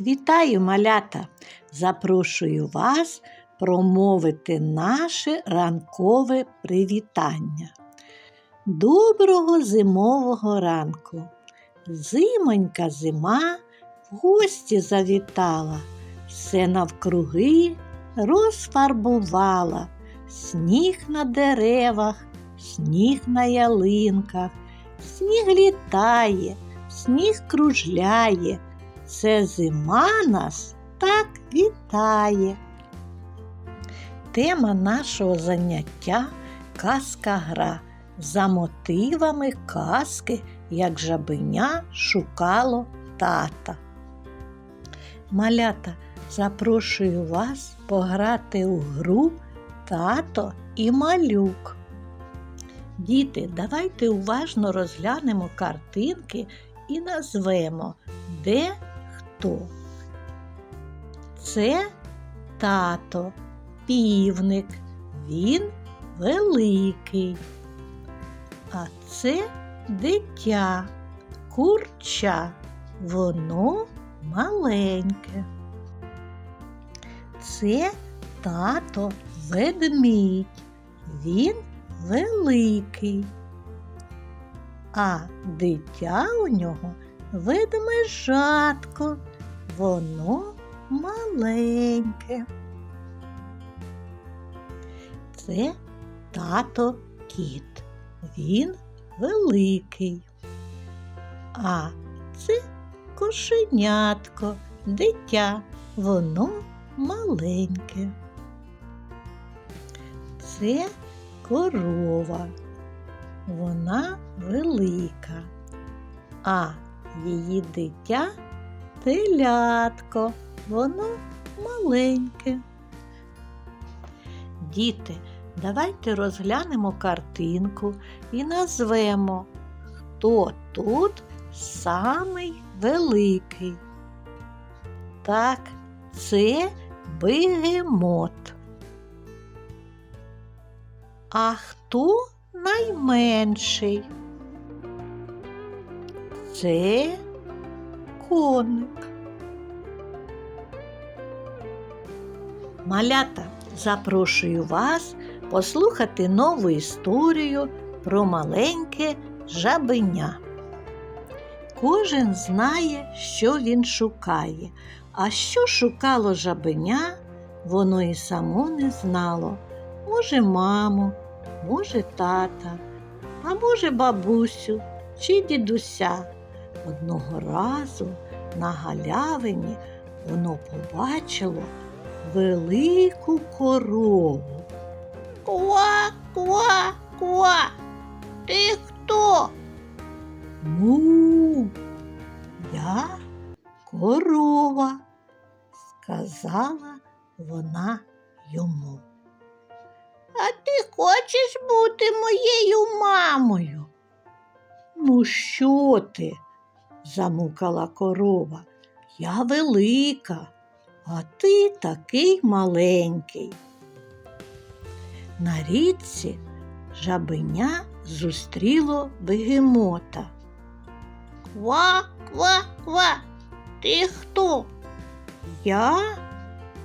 Вітаю, малята! Запрошую вас промовити наше ранкове привітання. Доброго зимового ранку! Зимонька зима в гості завітала, все навкруги розфарбувала, сніг на деревах, сніг на ялинках, сніг літає, сніг кружляє. Це зима нас так вітає. Тема нашого заняття казка гра за мотивами казки, як жабеня шукало тата. Малята, запрошую вас пограти у гру тато і малюк. Діти, давайте уважно розглянемо картинки і назвемо, де хто. Це тато, півник, він великий. А це дитя, курча, воно маленьке. Це тато ведмідь, він великий. А дитя у нього ведмежатко, воно маленьке. Це тато кіт, він великий. А це кошенятко, дитя, воно маленьке. Це корова, вона велика, а її дитя телятко, воно маленьке. Діти, давайте розглянемо картинку і назвемо, хто тут самий великий. Так, це бегемот. А хто найменший? Це коник. Малята, запрошую вас послухати нову історію про маленьке жабеня. Кожен знає, що він шукає, а що шукало жабеня, воно і само не знало. Може, маму, може, тата, а може, бабусю чи дідуся. Одного разу на галявині воно побачило велику корову. Ква, ква, ква. Ти хто? Ну, я корова, сказала вона йому. А ти хочеш бути моєю мамою? Ну, що ти? Замукала корова. Я велика, а ти такий маленький. На річці жабеня зустріло бегемота. Ква, ква, ква, ти хто? Я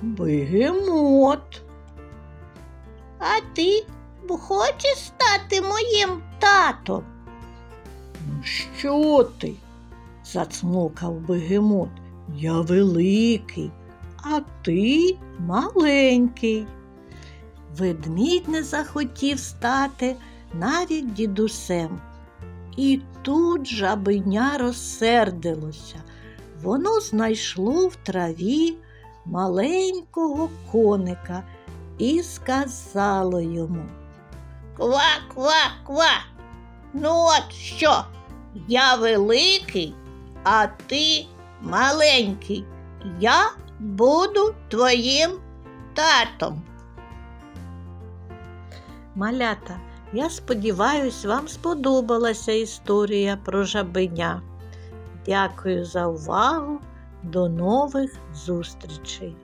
бегемот. А ти хочеш стати моїм татом? Ну, що ти? Зацмокав бегемот. Я великий, а ти маленький. Ведмідь не захотів стати навіть дідусем. І тут жабеня розсердилося. Воно знайшло в траві маленького коника і сказало йому Ква, ква, ква. Ну от що? Я великий, а ти маленький. Я буду твоїм татом. Малята, я сподіваюсь, вам сподобалася історія про жабеня. Дякую за увагу. До нових зустрічей!